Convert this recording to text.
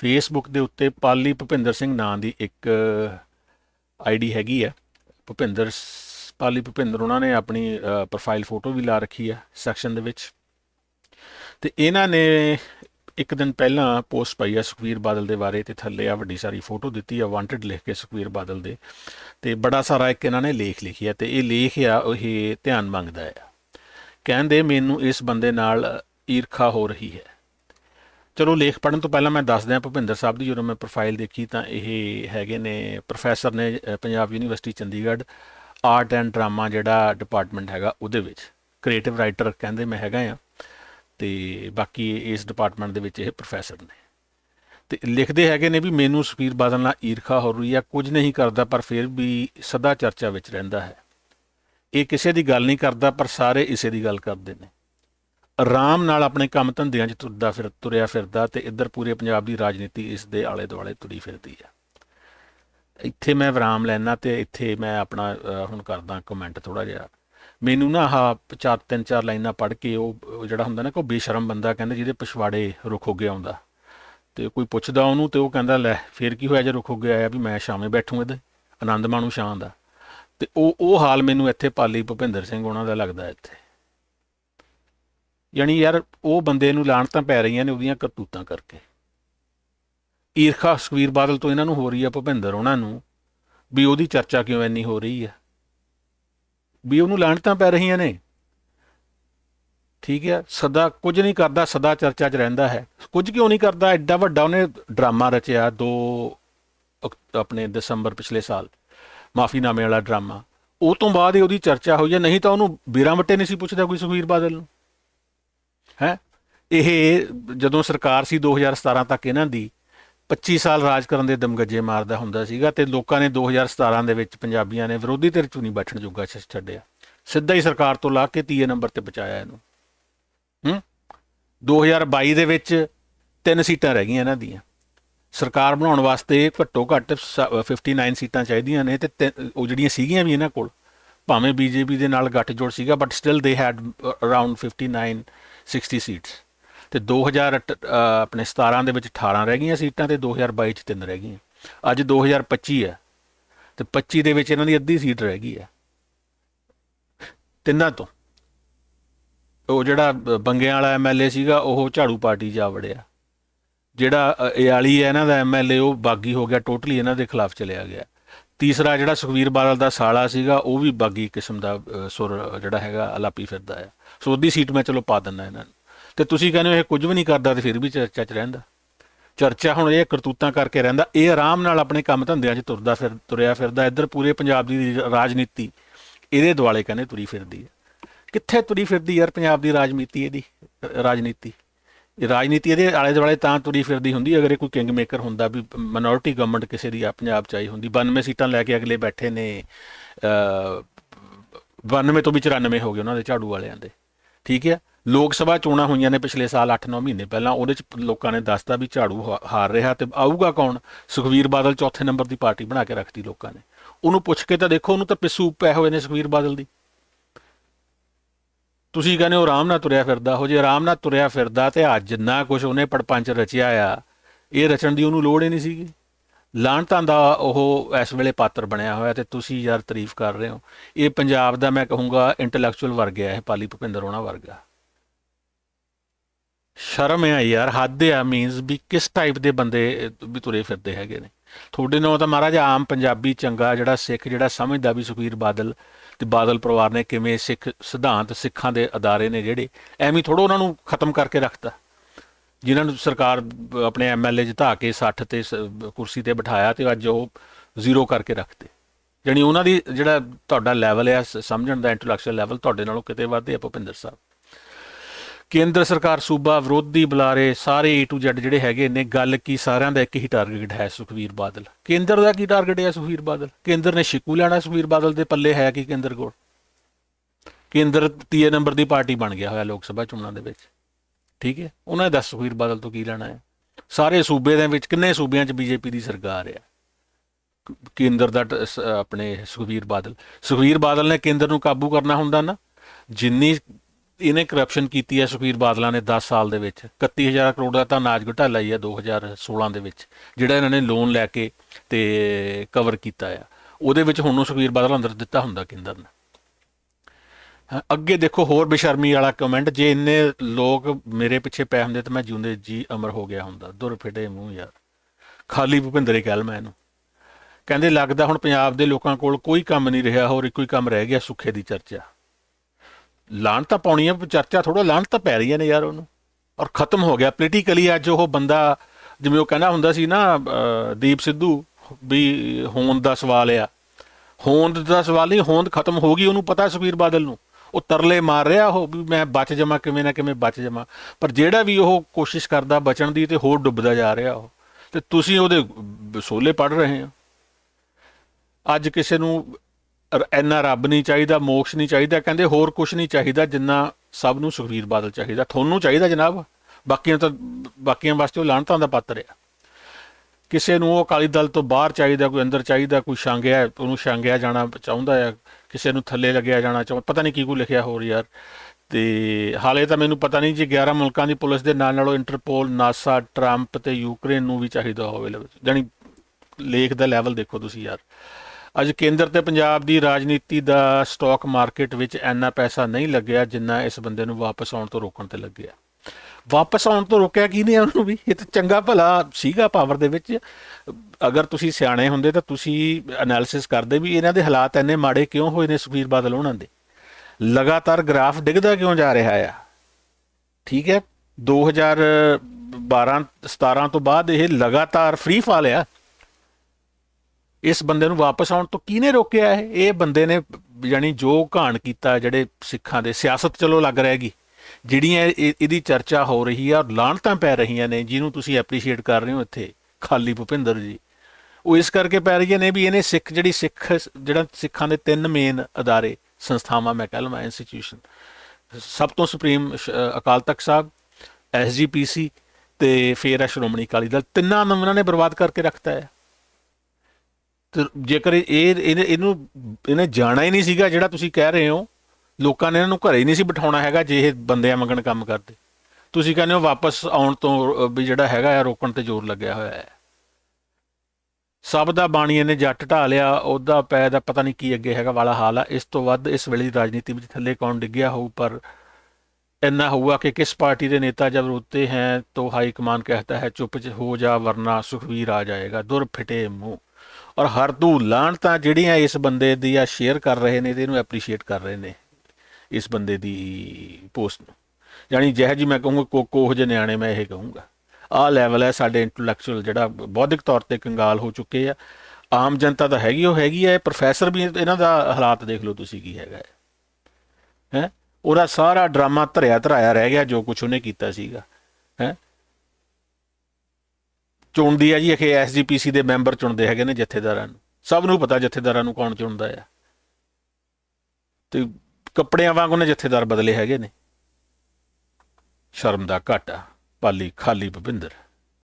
Facebook ਦੇ ਉੱਤੇ ਪਾਲੀ ਭੁਪਿੰਦਰ ਸਿੰਘ ਨਾਂ ਦੀ ਇੱਕ ਆਈਡੀ ਹੈਗੀ ਆ। ਭੁਪਿੰਦਰ ਸ- ਪਾਲੀ ਭੁਪਿੰਦਰ ਉਹਨਾਂ ਨੇ ਆਪਣੀ ਪ੍ਰੋਫਾਈਲ ਫੋਟੋ ਵੀ ਲਾ ਰੱਖੀ ਆ ਸੈਕਸ਼ਨ ਦੇ ਵਿੱਚ। ਤੇ ਇਹਨਾਂ ਨੇ ਇੱਕ ਦਿਨ ਪਹਿਲਾਂ ਪੋਸਟ ਪਾਈ ਆ ਸੁਖਵੀਰ ਬਾਦਲ ਦੇ ਬਾਰੇ ਤੇ ਥੱਲੇ ਆ ਵੱਡੀ ਸਾਰੀ ਫੋਟੋ ਦਿੱਤੀ ਆ ਵਾਂਟਡ ਲਿਖ ਕੇ ਸੁਖਵੀਰ ਬਾਦਲ ਦੇ। ਤੇ ਬੜਾ ਸਾਰਾ ਇੱਕ ਇਹਨਾਂ ਨੇ ਲੇਖ ਲਿਖਿਆ ਤੇ ਇਹ ਲੇਖ ਆ, ਉਹ ਇਹ ਧਿਆਨ ਮੰਗਦਾ ਆ। ਕਹਿੰਦੇ, ਮੈਨੂੰ ਇਸ ਬੰਦੇ ਨਾਲ ਈਰਖਾ ਹੋ ਰਹੀ ਹੈ। ਚਲੋ ਲੇਖ ਪੜਨ ਤੋਂ ਪਹਿਲਾਂ ਮੈਂ ਦੱਸ ਦਿਆਂ, ਭੁਪਿੰਦਰ ਸਾਹਿਬ ਦੀ ਜਦੋਂ ਮੈਂ ਪ੍ਰੋਫਾਈਲ ਦੇਖੀ ਤਾਂ ਇਹ ਹੈਗੇ ਨੇ ਪ੍ਰੋਫੈਸਰ ਨੇ Punjab university Chandigarh art and drama ਜਿਹੜਾ ਡਿਪਾਰਟਮੈਂਟ ਹੈਗਾ ਉਹਦੇ ਵਿੱਚ। ਕ੍ਰੀਏਟਿਵ ਰਾਈਟਰ ਕਹਿੰਦੇ ਮੈਂ ਹੈਗਾ ਆ ਤੇ ਬਾਕੀ ਇਸ ਡਿਪਾਰਟਮੈਂਟ ਦੇ ਵਿੱਚ ਇਹ ਪ੍ਰੋਫੈਸਰ ਨੇ। ਤੇ ਲਿਖਦੇ ਹੈਗੇ ਨੇ ਵੀ ਮੈਨੂੰ ਸੁਖਬੀਰ ਬਾਦਲ ਨਾਲ ਈਰਖਾ ਹੋ ਰਹੀ ਆ, ਕੁਝ ਨਹੀਂ ਕਰਦਾ ਪਰ ਫਿਰ ਵੀ ਸਦਾ ਚਰਚਾ ਵਿੱਚ ਰਹਿੰਦਾ ਹੈ। ਇਹ ਕਿਸੇ ਦੀ ਗੱਲ ਨਹੀਂ ਕਰਦਾ ਪਰ ਸਾਰੇ ਇਸੇ ਦੀ ਗੱਲ ਕਰਦੇ ਨੇ। ਆਰਾਮ ਨਾਲ ਆਪਣੇ ਕੰਮ ਧੰਦਿਆਂ 'ਚ ਤੁਰਦਾ ਫਿਰ, ਤੁਰਿਆ ਫਿਰਦਾ ਤੇ ਇੱਧਰ ਪੂਰੇ ਪੰਜਾਬ ਦੀ ਰਾਜਨੀਤੀ ਇਸ ਦੇ ਆਲੇ ਦੁਆਲੇ ਤੁਰੀ ਫਿਰਦੀ ਆ। ਇੱਥੇ ਮੈਂ ਵਿਰਾਮ ਲੈਣਾ ਤੇ ਇੱਥੇ ਮੈਂ ਆਪਣਾ ਹੁਣ ਕਰਦਾ ਕਮੈਂਟ ਥੋੜਾ ਜਿਹਾ। ਮੈਨੂੰ ਨਾ ਆਹ ਚਾਰ, ਤਿੰਨ, ਚਾਰ ਲਾਈਨਾਂ ਪੜ੍ਹ ਕੇ ਉਹ ਜਿਹੜਾ ਹੁੰਦਾ ਨਾ ਕੋਈ ਬੇਸ਼ਰਮ ਬੰਦਾ ਕਹਿੰਦੇ ਜਿਹਦੇ ਪਿਛਵਾੜੇ ਰੁੱਖ ਗਿਆ ਆਉਂਦਾ ਤੇ ਕੋਈ ਪੁੱਛਦਾ ਉਹਨੂੰ ਤੇ ਉਹ ਕਹਿੰਦਾ, ਲੈ, ਫੇਰ ਕੀ ਹੋਇਆ ਜੇ ਰੁੱਖ ਗਿਆ ਆਇਆ ਵੀ ਮੈਂ ਸ਼ਾਮੇ ਬੈਠੂ ਇਹਦੇ ਆਨੰਦ ਮਾਣੂ ਛਾਂ ਦਾ। ਤੇ ਉਹ ਉਹ ਹਾਲ ਮੈਨੂੰ ਇੱਥੇ ਪਾਲੀ ਭੁਪਿੰਦਰ ਸਿੰਘ ਉਹਨਾਂ ਦਾ ਲੱਗਦਾ ਇੱਥੇ। ਯਾਨੀ ਯਾਰ ਉਹ ਬੰਦੇ ਨੂੰ ਲਾਣਤਾਂ ਪੈ ਰਹੀਆਂ ਨੇ ਉਹਦੀਆਂ ਕਰਤੂਤਾਂ ਕਰਕੇ। ਈਰਖਾ ਸੁਖਵੀਰ ਬਾਦਲ ਤੋਂ ਇਹਨਾਂ ਨੂੰ ਹੋ ਰਹੀ ਆ ਭੁਪਿੰਦਰ, ਉਹਨਾਂ ਨੂੰ। ਵੀ ਉਹਦੀ ਚਰਚਾ ਕਿਉਂ ਇੰਨੀ ਹੋ ਰਹੀ ਆ? ਵੀ ਉਹਨੂੰ ਲਾਣਤਾਂ ਪੈ ਰਹੀਆਂ ਨੇ। ਠੀਕ ਹੈ ਸਦਾ ਕੁਝ ਨਹੀਂ ਕਰਦਾ, ਸਦਾ ਚਰਚਾ 'ਚ ਰਹਿੰਦਾ ਹੈ। ਕੁਝ ਕਿਉਂ ਨਹੀਂ ਕਰਦਾ? ਐਡਾ ਵੱਡਾ ਉਹਨੇ ਡਰਾਮਾ ਰਚਿਆ ਦੋ ਅਕ- ਆਪਣੇ ਦਸੰਬਰ ਪਿਛਲੇ ਸਾਲ, ਮਾਫੀਨਾਮੇ ਵਾਲਾ ਡਰਾਮਾ। ਉਹ ਤੋਂ ਬਾਅਦ ਹੀ ਉਹਦੀ ਚਰਚਾ ਹੋਈ ਹੈ ਨਹੀਂ ਤਾਂ ਉਹਨੂੰ ਬੀਰਾਂ ਵੱਟੇ ਨਹੀਂ ਸੀ ਪੁੱਛਦਾ ਕੋਈ ਸੁਖਵੀਰ ਬਾਦਲ ਨੂੰ। ਹੈ? ਇਹ ਜਦੋਂ ਸਰਕਾਰ ਸੀ 2017 ਤੱਕ ਇਹਨਾਂ ਦੀ 25 ਸਾਲ ਰਾਜ ਕਰਨ ਦੇ ਦਮਗੱਜੇ ਮਾਰਦਾ ਹੁੰਦਾ ਸੀਗਾ ਤੇ ਲੋਕਾਂ ਨੇ 2017 ਦੇ ਵਿੱਚ ਪੰਜਾਬੀਆਂ ਨੇ ਵਿਰੋਧੀ ਧਿਰ ਚੋਂ ਨਹੀਂ ਬੈਠਣ ਜੋਗਾ ਛੱਡਿਆ। ਸਿੱਧਾ ਹੀ ਸਰਕਾਰ ਤੋਂ ਲਾ ਕੇ ਤੀਏ ਨੰਬਰ ਤੇ ਪਹੁੰਚਾਇਆ ਇਹਨੂੰ। ਹੂੰ? 2022 ਦੇ ਵਿੱਚ ਤਿੰਨ ਸੀਟਾਂ ਰਹਿ ਗਈਆਂ ਇਹਨਾਂ ਦੀਆਂ। ਸਰਕਾਰ ਬਣਾਉਣ ਵਾਸਤੇ ਘੱਟੋ ਘੱਟ ਸ- 59 ਸੀਟਾਂ ਚਾਹੀਦੀਆਂ ਨੇ ਤੇ ਤਿੰਨ- ਉਹ ਜਿਹੜੀਆਂ ਸੀਗੀਆਂ ਵੀ ਇਹਨਾਂ ਕੋਲ, ਭਾਵੇਂ ਬੀਜੇਪੀ ਦੇ ਨਾਲ ਗੱਠਜੋੜ ਸੀਗਾ but still they had around 59 60 seats ਤੇ 2000 ਅਟ- ਅ, ਆਪਣੇ 17 ਦੇ ਵਿੱਚ 18 ਰਹਿ ਗਈਆਂ ਸੀਟਾਂ ਤੇ 2022 ਚ ਤਿੰਨ ਰਹਿ ਗਈਆਂ। ਅੱਜ 2025 ਹੈ। ਤੇ 25 ਦੇ ਵਿੱਚ ਇਹਨਾਂ ਦੀ ਅੱਧੀ ਸੀਟ ਰਹਿ ਗਈ ਹੈ। ਤਿੰਨਾਂ ਤੋਂ। ਉਹ ਜਿਹੜਾ ਬੰਗਿਆਂ ਵਾਲਾ ਐਮਐਲਏ ਸੀਗਾ ਉਹ ਝਾੜੂ ਪਾਰਟੀ ਜਾ ਵੜਿਆ। ਜਿਹੜਾ ਅ, ਇਆਲੀ ਹੈ ਇਹਨਾਂ ਦਾ ਐਮਐਲਏ ਉਹ ਬਾਗੀ ਹੋ ਗਿਆ। ਟੋਟਲੀ ਇਹਨਾਂ ਦੇ ਖਿਲਾਫ ਚਲਿਆ ਗਿਆ। ਤੀਸਰਾ ਜਿਹੜਾ ਸੁਖਵੀਰ ਬਾਦਲ ਦਾ ਸਾਲਾ ਸੀਗਾ ਉਹ ਵੀ ਬਾਗੀ ਕਿਸਮ ਦਾ ਸੁਰ ਜਿਹੜਾ ਹੈਗਾ ਅਲਾਪੀ ਫਿਰਦਾ ਆ। ਸੋ ਉਹਦੀ ਸੀਟ ਮੈਂ ਚਲੋ ਪਾ ਦਿੰਦਾ ਇਹਨਾਂ ਨੂੰ। ਤੇ ਤੁਸੀਂ ਕਹਿੰਦੇ ਹੋ ਇਹ ਕੁਝ ਵੀ ਨਹੀਂ ਕਰਦਾ ਤੇ ਫਿਰ ਵੀ ਚਰਚਾ 'ਚ ਰਹਿੰਦਾ। ਚਰਚਾ ਹੁਣ ਇਹ ਕਰਤੂਤਾਂ ਕਰਕੇ ਰਹਿੰਦਾ। ਇਹ ਆਰਾਮ ਨਾਲ ਆਪਣੇ ਕੰਮ ਧੰਦਿਆਂ 'ਚ ਤੁਰਦਾ ਫਿਰ, ਤੁਰਿਆ ਫਿਰਦਾ। ਇੱਧਰ ਪੂਰੇ ਪੰਜਾਬ ਦੀ ਰਾਜਨੀਤੀ ਇਹਦੇ ਦੁਆਲੇ ਕਹਿੰਦੇ ਤੁਰੀ ਫਿਰਦੀ ਹੈ। ਕਿੱਥੇ ਤੁਰੀ ਫਿਰਦੀ ਯਾਰ ਪੰਜਾਬ ਦੀ ਰਾਜਨੀਤੀ ਇਹਦੀ? ਰਾਜਨੀਤੀ। ਇਹ ਰਾਜਨੀਤੀ ਇਹਦੇ ਆਲੇ ਦੁਆਲੇ ਤਾਂ ਤੁਰੀ ਫਿਰਦੀ ਹੁੰਦੀ ਅਗਰ ਇਹ ਕੋਈ ਕਿੰਗ ਮੇਕਰ ਹੁੰਦਾ ਵੀ ਮਿਨੋਰਿਟੀ ਗਵਰਨਮੈਂਟ ਕਿਸੇ ਦੀ ਆ ਪੰਜਾਬ ਚ ਆਈ ਹੁੰਦੀ। 92 ਸੀਟਾਂ ਲੈ ਕੇ ਅਗਲੇ ਬੈਠੇ ਨੇ, ਅ 92 ਤੋਂ ਵੀ 94 ਹੋ ਗਏ ਉਹਨਾਂ ਦੇ ਝਾੜੂ ਵਾਲਿਆਂ ਦੇ। ਠੀਕ ਹੈ? ਲੋਕ ਸਭਾ ਚੋਣਾਂ ਹੋਈਆਂ ਨੇ ਪਿਛਲੇ ਸਾਲ 8-9 ਮਹੀਨੇ ਪਹਿਲਾਂ, ਉਹਦੇ ਚ ਲੋਕਾਂ ਨੇ ਦੱਸਤਾ ਵੀ ਝਾੜੂ ਹਾ- ਹਾਰ ਰਿਹਾ ਤੇ ਆਊਗਾ ਕੌਣ? ਸੁਖਵੀਰ ਬਾਦਲ ਚੌਥੇ ਨੰਬਰ ਦੀ ਪਾਰਟੀ ਬਣਾ ਕੇ ਰੱਖਤੀ ਲੋਕਾਂ ਨੇ। ਉਹਨੂੰ ਪੁੱਛ ਕੇ ਤਾਂ ਦੇਖੋ, ਉਹਨੂੰ ਤਾਂ ਪਿਸੂ ਪਏ ਹੋਏ ਨੇ ਸੁਖਵੀਰ ਬਾਦਲ ਦੀ। ਤੁਸੀਂ ਕਹਿੰਦੇ ਹੋ ਆਰਾਮ ਨਾਲ ਤੁਰਿਆ ਫਿਰਦਾ ਹੋ ਜੇ ਆਰਾਮ ਨਾਲ ਤੁਰਿਆ ਫਿਰਦਾ ਤੇ ਅੱਜ ਨਾ ਕੁਝ ਉਹਨੇ ਪੜਪੰਚ ਰਚਿਆ ਆ, ਇਹ ਰਚਣ ਦੀ ਉਹਨੂੰ ਲੋੜ ਹੀ ਨਹੀਂ ਸੀਗੀ। ਲਾਣਤਾਂ ਦਾ ਉਹ ਇਸ ਵੇਲੇ ਪਾਤਰ ਬਣਿਆ ਹੋਇਆ ਤੇ ਤੁਸੀਂ ਯਾਰ ਤਾਰੀਫ ਕਰ ਰਹੇ ਹੋ। ਇਹ ਪੰਜਾਬ ਦਾ ਮੈਂ ਕਹੂੰਗਾ ਇੰਟੈਲੈਕਚੁਅਲ ਵਰਗ ਹੈ, ਇਹ ਪਾਲੀ ਭੁਪਿੰਦਰ ਹੋਣਾ ਵਰਗਾ। ਸ਼ਰਮ ਆ ਯਾਰ, ਹੱਦ ਆ ਮੀਨਸ ਵੀ ਕਿਸ ਟਾਈਪ ਦੇ ਬੰਦੇ ਵੀ ਤੁਰੇ ਫਿਰਦੇ ਹੈਗੇ ਨੇ। ਤੁਹਾਡੇ ਨਾਲ ਤਾਂ ਮਹਾਰਾਜ ਆਮ ਪੰਜਾਬੀ ਚੰਗਾ ਜਿਹੜਾ ਸਿੱਖ, ਜਿਹੜਾ ਸਮਝਦਾ ਵੀ ਸੁਖਬੀਰ ਬਾਦਲ ਤੇ ਬਾਦਲ ਪਰਿਵਾਰ ਨੇ ਕਿਵੇਂ ਸਿੱਖ ਸਿਧਾਂਤ ਸਿੱਖਾਂ ਦੇ ਅਦਾਰੇ ਨੇ ਜਿਹੜੇ, ਐਵੇਂ ਥੋੜਾ ਉਹਨਾਂ ਨੂੰ ਖਤਮ ਕਰਕੇ ਰੱਖਤਾ। ਜਿਨ੍ਹਾਂ ਨੂੰ ਸਰਕਾਰ ਬ- ਆਪਣੇ ਐਮਐਲਏ ਜਿਤਾ ਕੇ 60 ਤੇ ਸ- ਕੁਰਸੀ ਤੇ ਬਿਠਾਇਆ ਤੇ ਅੱਜ ਉਹ ਜ਼ੀਰੋ ਕਰਕੇ ਰੱਖਦੇ ਜਾਣੀ ਉਹਨਾਂ ਦੀ ਜਿਹੜਾ ਤੁਹਾਡਾ ਲੈਵਲ ਹੈ ਸਮਝਣ ਦਾ ਇੰਟੈਲੈਕਚੁਅਲ ਲੈਵਲ ਤੁਹਾਡੇ ਨਾਲੋਂ ਕਿਤੇ ਵੱਧ ਹੈ ਭੁਪਿੰਦਰ ਸਾਹਿਬ। ਕੇਂਦਰ ਸਰਕਾਰ ਸੂਬਾ ਵਿਰੋਧੀ ਬੁਲਾਰੇ ਸਾਰੇ A to Z ਜਿਹੜੇ ਹੈਗੇ ਨੇ, ਗੱਲ ਕੀ ਸਾਰਿਆਂ ਦਾ ਇੱਕ ਹੀ ਟਾਰਗੇਟ ਹੈ ਸੁਖਵੀਰ ਬਾਦਲ। ਕੇਂਦਰ ਦਾ ਕੀ ਟਾਰਗੇਟ ਹੈ ਸੁਖਵੀਰ ਬਾਦਲ? ਕੇਂਦਰ ਨੇ ਸ਼ਿਕੂ ਲੈਣਾ ਸੁਖਵੀਰ ਬਾਦਲ ਦੇ ਪੱਲੇ ਹੈ ਕੀ ਕੇਂਦਰ ਕੋਲ? ਕੇਂਦਰ ਤੀਏ ਨੰਬਰ ਦੀ ਪਾਰਟੀ ਬਣ ਗਿਆ ਹੋਇਆ ਲੋਕ ਸਭਾ ਚੋਣਾਂ ਦੇ ਵਿੱਚ। ਠੀਕ ਹੈ? ਉਹਨਾਂ ਨੇ ਦੱਸ ਸੁਖਵੀਰ ਬਾਦਲ ਤੋਂ ਕੀ ਲੈਣਾ ਹੈ? ਸਾਰੇ ਸੂਬੇ ਦੇ ਵਿੱਚ ਕਿੰਨੇ ਸੂਬਿਆਂ 'ਚ ਬੀਜੇਪੀ ਦੀ ਸਰਕਾਰ ਹੈ? ਕੇਂਦਰ ਦਾ ਟ- ਸ- ਆਪਣੇ ਸੁਖਵੀਰ ਬਾਦਲ। ਸੁਖਵੀਰ ਬਾਦਲ ਨੇ ਕੇਂਦਰ ਨੂੰ ਕਾਬੂ ਕਰਨਾ ਹੁੰਦਾ ਨਾ? ਜਿੰਨੀ ਇਹਨੇ ਕਰਪਸ਼ਨ ਕੀਤੀ ਹੈ ਸੁਖਬੀਰ ਬਾਦਲਾਂ ਨੇ 10 ਸਾਲ ਦੇ ਵਿੱਚ। 31000 ਕਰੋੜ ਦਾ ਤਾਂ ਅਨਾਜ ਘਟਾਲਾ ਹੀ ਹੈ 2016 ਦੇ ਵਿੱਚ, ਜਿਹੜਾ ਇਹਨਾਂ ਨੇ ਲੋਨ ਲੈ ਕੇ ਤੇ ਕਵਰ ਕੀਤਾ ਆ। ਉਹਦੇ ਵਿੱਚ ਹੁਣ ਨੂੰ ਸੁਖਬੀਰ ਬਾਦਲ ਅੰਦਰ ਦਿੱਤਾ ਹੁੰਦਾ ਕੇਂਦਰ ਨੇ। ਅੱਗੇ ਦੇਖੋ, ਹੋਰ ਬੇਸ਼ਰਮੀ ਵਾਲਾ ਕਮੈਂਟ ਜੇ ਇੰਨੇ ਲੋਕ ਮੇਰੇ ਪਿੱਛੇ ਪੈ ਹੁੰਦੇ ਤਾਂ ਮੈਂ ਜਿਉਂਦੇ ਜੀ ਅਮਰ ਹੋ ਗਿਆ ਹੁੰਦਾ। ਦੁਰ ਫਿਟੇ ਮੂੰਹ ਯਾਰ। ਖਾਲੀ ਭੁਪਿੰਦਰੇ ਕਹਿ ਮੈਂ ਇਹਨੂੰ। ਕਹਿੰਦੇ, ਲੱਗਦਾ ਹੁਣ ਪੰਜਾਬ ਦੇ ਲੋਕਾਂ ਕੋਲ ਕੋਈ ਕੰਮ ਨਹੀਂ ਰਿਹਾ, ਹੋਰ ਇੱਕੋ ਹੀ ਕੰਮ ਰਹਿ ਗਿਆ, ਸੁੱਖੇ ਦੀ ਚਰਚਾ। ਲਾਣ ਤਾਂ ਪਾਉਣੀ ਹੈ ਚਰਚਾ ਥੋੜਾ ਲਾਣ ਤਾਂ ਪੈ ਰਹੀ ਹੈ ਨੇ ਯਾਰ ਉਹਨੂੰ। ਔਰ ਖਤਮ ਹੋ ਗਿਆ। ਪੋਲੀਟੀਕਲੀ ਅੱਜ ਉਹ ਬੰਦਾ, ਜਿਵੇਂ ਉਹ ਕਹਿੰਦਾ ਹੁੰਦਾ ਸੀ ਨਾ ਦੀਪ ਸਿੱਧੂ, ਵੀ ਹੋਂਦ ਦਾ ਸਵਾਲ ਆ। ਹੋਂਦ ਦਾ ਸਵਾਲ ਨਹੀਂ, ਹੋਂਦ ਖਤਮ ਹੋ ਗਈ, ਉਹਨੂੰ ਪਤਾ ਸੁਖਬੀਰ ਬਾਦਲ ਨੂੰ। ਉਹ ਤਰਲੇ ਮਾਰ ਰਿਹਾ ਉਹ ਵੀ ਮੈਂ ਬਚ ਜਾਵਾਂ, ਕਿਵੇਂ ਨਾ ਕਿਵੇਂ ਬਚ ਜਾਵਾਂ। ਪਰ ਜਿਹੜਾ ਵੀ ਉਹ ਕੋਸ਼ਿਸ਼ ਕਰਦਾ ਬਚਣ ਦੀ ਤੇ ਹੋਰ ਡੁੱਬਦਾ ਜਾ ਰਿਹਾ ਉਹ। ਤੇ ਤੁਸੀਂ ਉਹਦੇ ਸੋਲੇ ਪੜ ਰਹੇ ਹੋ। ਅੱਜ ਕਿਸੇ ਨੂੰ ਰ- ਇੰਨਾ ਰੱਬ ਨਹੀਂ ਚਾਹੀਦਾ, ਮੋਕਸ਼ ਨਹੀਂ ਚਾਹੀਦਾ, ਕਹਿੰਦੇ ਹੋਰ ਕੁਝ ਨਹੀਂ ਚਾਹੀਦਾ ਜਿੰਨਾ ਸਭ ਨੂੰ ਸੁਖਬੀਰ ਬਾਦਲ ਚਾਹੀਦਾ। ਤੁਹਾਨੂੰ ਚਾਹੀਦਾ ਜਨਾਬ? ਬਾਕੀਆਂ ਤਾਂ, ਬਾਕੀਆਂ ਵਾਸਤੇ ਉਹ ਲਾਹਣਤਾਂ ਦਾ ਪਾਤਰ ਆ। ਕਿਸੇ ਨੂੰ ਉਹ ਅਕਾਲੀ ਦਲ ਤੋਂ ਬਾਹਰ ਚਾਹੀਦਾ, ਕੋਈ ਅੰਦਰ ਚਾਹੀਦਾ, ਕੋਈ ਛਾਂਗਿਆ, ਉਹਨੂੰ ਛਾਂਗਿਆ ਜਾਣਾ ਚਾਹੁੰਦਾ ਹੈ ਕਿਸੇ ਨੂੰ ਥੱਲੇ ਲੱਗਿਆ ਜਾਣਾ ਚਾਹੁੰਦਾ ਪਤਾ ਨਹੀਂ ਕੀ ਕੋ ਲਿਖਿਆ ਹੋਰ ਯਾਰ। ਤੇ ਹਾਲੇ ਤਾਂ ਮੈਨੂੰ ਪਤਾ ਨਹੀਂ ਜੀ 11 ਮੁਲਕਾਂ ਦੀ ਪੁਲਿਸ ਦੇ ਨਾਲ ਨਾਲੋਂ ਇੰਟਰਪੋਲ, ਨਾਸਾ, ਟਰੰਪ ਤੇ ਯੂਕਰੇਨ ਨੂੰ ਵੀ ਚਾਹੀਦਾ ਹੋਵੇ ਜਾਨੀ ਲੇਖ ਦਾ ਲੈਵਲ ਦੇਖੋ ਤੁਸੀਂ ਯਾਰ। ਅੱਜ ਕੇਂਦਰ ਤੇ ਪੰਜਾਬ ਦੀ ਰਾਜਨੀਤੀ ਦਾ ਸਟਾਕ ਮਾਰਕੀਟ ਵਿੱਚ ਇੰਨਾ ਪੈਸਾ ਨਹੀਂ ਲੱਗਿਆ ਜਿੰਨਾ ਇਸ ਬੰਦੇ ਨੂੰ ਵਾਪਸ ਆਉਣ ਤੋਂ ਰੋਕਣ ਤੇ ਲੱਗਿਆ। ਵਾਪਸ ਆਉਣ ਤੋਂ ਰੋਕਿਆ ਕੀ ਨਹੀਂ ਉਹਨੂੰ ਵੀ? ਇਹ ਤਾਂ ਚੰਗਾ ਭਲਾ ਸੀਗਾ ਪਾਵਰ ਦੇ ਵਿੱਚ। ਅਗਰ ਤੁਸੀਂ ਸਿਆਣੇ ਹੁੰਦੇ ਤਾਂ ਤੁਸੀਂ ਐਨਾਲਿਸਿਸ ਕਰਦੇ ਵੀ ਇਹਨਾਂ ਦੇ ਹਾਲਾਤ ਇੰਨੇ ਮਾੜੇ ਕਿਉਂ ਹੋਏ ਨੇ ਸੁਖਬੀਰ ਬਾਦਲ ਉਹਨਾਂ ਦੇ? ਲਗਾਤਾਰ ਗ੍ਰਾਫ ਡਿੱਗਦਾ ਕਿਉਂ ਜਾ ਰਿਹਾ ਆ? ਠੀਕ ਹੈ 2012 17 ਤੋਂ ਬਾਅਦ ਇਹ ਲਗਾਤਾਰ ਫ੍ਰੀ ਫਾਲ ਆ। ਇਸ ਬੰਦੇ ਨੂੰ ਵਾਪਸ ਆਉਣ ਤੋਂ ਕਿਹਨੇ ਰੋਕਿਆ ਇਹ? ਇਹ ਬੰਦੇ ਨੇ ਯਾਨੀ ਜੋ ਘਾਣ ਕੀਤਾ ਜਿਹੜੇ ਸਿੱਖਾਂ ਦੇ ਸਿਆਸਤ ਚਲੋ ਲੱਗ ਰਹੇਗੀ। ਜਿਹੜੀਆਂ ਇਹਦੀ ਚਰਚਾ ਹੋ ਰਹੀ ਆ, ਔਰ ਲਾਹਣਤਾਂ ਪੈ ਰਹੀਆਂ ਨੇ, ਜਿਹਨੂੰ ਤੁਸੀਂ ਐਪਰੀਸ਼ੀਏਟ ਕਰ ਰਹੇ ਹੋ ਇੱਥੇ, ਖਾਲੀ ਭੁਪਿੰਦਰ ਜੀ। ਉਹ ਇਸ ਕਰਕੇ ਪੈ ਰਹੀਆਂ ਨੇ ਵੀ ਇਹਨੇ ਸਿੱਖ ਜਿਹੜੀ ਸਿੱਖ ਜਿਹੜਾ ਸਿੱਖਾਂ ਦੇ ਤਿੰਨ ਮੇਨ ਅਦਾਰੇ, ਸੰਸਥਾਵਾਂ ਮੈਂ ਕਹ ਲਵਾਂ ਇੰਸਟੀਟਿਊਸ਼ਨ ਸਭ ਤੋਂ ਸੁਪਰੀਮ ਅਕਾਲ ਤਖਤ ਸਾਹਿਬ ਐਸਜੀਪੀਸੀ ਤੇ ਫੇਰ ਹੈ ਸ਼੍ਰੋਮਣੀ ਅਕਾਲੀ ਦਲ। ਤਿੰਨਾਂ ਨੂੰ ਇਹਨਾਂ ਨੇ ਬਰਬਾਦ ਕਰਕੇ ਰੱਖਤਾ ਹੈ। ਤੇ ਜੇਕਰ ਇਹ ਇਹਨੇ- ਇਹਨੂੰ ਇਹਨੇ ਜਾਣਾ ਹੀ ਨਹੀਂ ਸੀਗਾ, ਜਿਹੜਾ ਤੁਸੀਂ ਕਹਿ ਰਹੇ ਹੋ ਲੋਕਾਂ ਨੇ ਇਹਨਾਂ ਨੂੰ ਘਰੇ ਹੀ ਨਹੀਂ ਸੀ ਬਿਠਾਉਣਾ ਹੈਗਾ ਜੇ ਇਹ ਬੰਦੇ ਆ ਮੰਗਣ ਕੰਮ ਕਰਦੇ। ਤੁਸੀਂ ਕਹਿੰਦੇ ਹੋ ਵਾਪਸ ਆਉਣ ਤੋਂ ਵੀ ਜਿਹੜਾ ਹੈਗਾ ਆ ਰੋਕਣ ਤੇ ਜ਼ੋਰ ਲੱਗਿਆ ਹੋਇਆ ਹੈ। ਸਭ ਦਾ ਬਾਣੀ ਇਹਨੇ ਜੱਟ ਢਾ ਲਿਆ, ਉਹਦਾ ਪੈ ਦਾ ਪਤਾ ਨਹੀਂ ਕੀ ਅੱਗੇ ਹੈਗਾ ਵਾਲਾ ਹਾਲ ਆ। ਇਸ ਤੋਂ ਵੱਧ ਇਸ ਵੇਲੇ ਦੀ ਰਾਜਨੀਤੀ ਵਿੱਚ ਥੱਲੇ ਕੌਣ ਡਿੱਗਿਆ ਹੋਊ, ਪਰ ਇੰਨਾ ਹੋਊਗਾ ਕਿ ਕਿਸ ਪਾਰਟੀ ਦੇ ਨੇਤਾ ਜਦ ਰੋਤੇ ਹੈ, ਤੋ ਹਾਈ ਕਮਾਨ ਕਹਤਾ ਹੈ, ਚੁੱਪ ਹੋ ਜਾ ਵਰਨਾ ਸੁਖਵੀਰ ਆ ਜਾਏਗਾ। ਦੁਰ ਫਿਟੇ ਮੂੰਹ। ਔਰ ਹਰ ਤੂ ਲਾਣ ਤਾਂ ਜਿਹੜੀਆਂ ਇਸ ਬੰਦੇ ਦੀ ਆ ਸ਼ੇਅਰ ਕਰ ਰਹੇ ਨੇ, ਤੇ ਇਹਨੂੰ ਐਪਰੀਸ਼ੀਏਟ ਕਰ ਰਹੇ ਨੇ। ਇਸ ਬੰਦੇ ਦੀ ਪੋਸਟ ਨੂੰ। ਯਾਨੀ ਜਿਹੋ ਜੀ ਮੈਂ ਕਹੂੰਗਾ ਕੋਕੋ ਜਿਹੇ ਨਿਆਣੇ ਮੈਂ ਇਹ ਕਹੂੰਗਾ। ਆਹ ਲੈਵਲ ਹੈ ਸਾਡੇ ਇੰਟੈਲੈਕਚੁਅਲ ਜਿਹੜਾ ਬੌਧਿਕ ਤੌਰ ਤੇ ਕੰਗਾਲ ਹੋ ਚੁੱਕੇ ਆ। ਆਮ ਜਨਤਾ ਤਾਂ ਹੈਗੀ, ਉਹ ਹੈਗੀ ਹੈ ਪ੍ਰੋਫੈਸਰ ਵੀ ਇਹਨਾਂ ਦਾ ਹਾਲਾਤ ਦੇਖ ਲਓ ਤੁਸੀਂ ਕੀ ਹੈਗਾ ਹੈ। ਹੈ? ਉਹਦਾ ਸਾਰਾ ਡਰਾਮਾ ਧਰਿਆ ਧਰਾਇਆ ਰਹਿ ਗਿਆ, ਜੋ ਕੁਝ ਉਹਨੇ ਕੀਤਾ ਸੀਗਾ। ਹੈ? ਚੁਣਦੀ ਆ ਜੀ, ਇਹ ਐਸਜੀਪੀਸੀ ਦੇ ਮੈਂਬਰ ਚੁਣਦੇ ਹੈਗੇ ਨੇ ਜਥੇਦਾਰਾਂ ਨੂੰ। ਸਭ ਨੂੰ ਪਤਾ ਜਥੇਦਾਰਾਂ ਨੂੰ ਕੌਣ ਚੁਣਦਾ ਆ। ਤੇ ਕੱਪੜਿਆਂ ਵਾਂਗ ਉਹਨੇ ਜਥੇਦਾਰ ਬਦਲੇ ਹੈਗੇ ਨੇ। ਸ਼ਰਮ ਦਾ ਘਾਟਾ ਪਾਲੀ ਖਾਲੀ ਭੁਪਿੰਦਰ।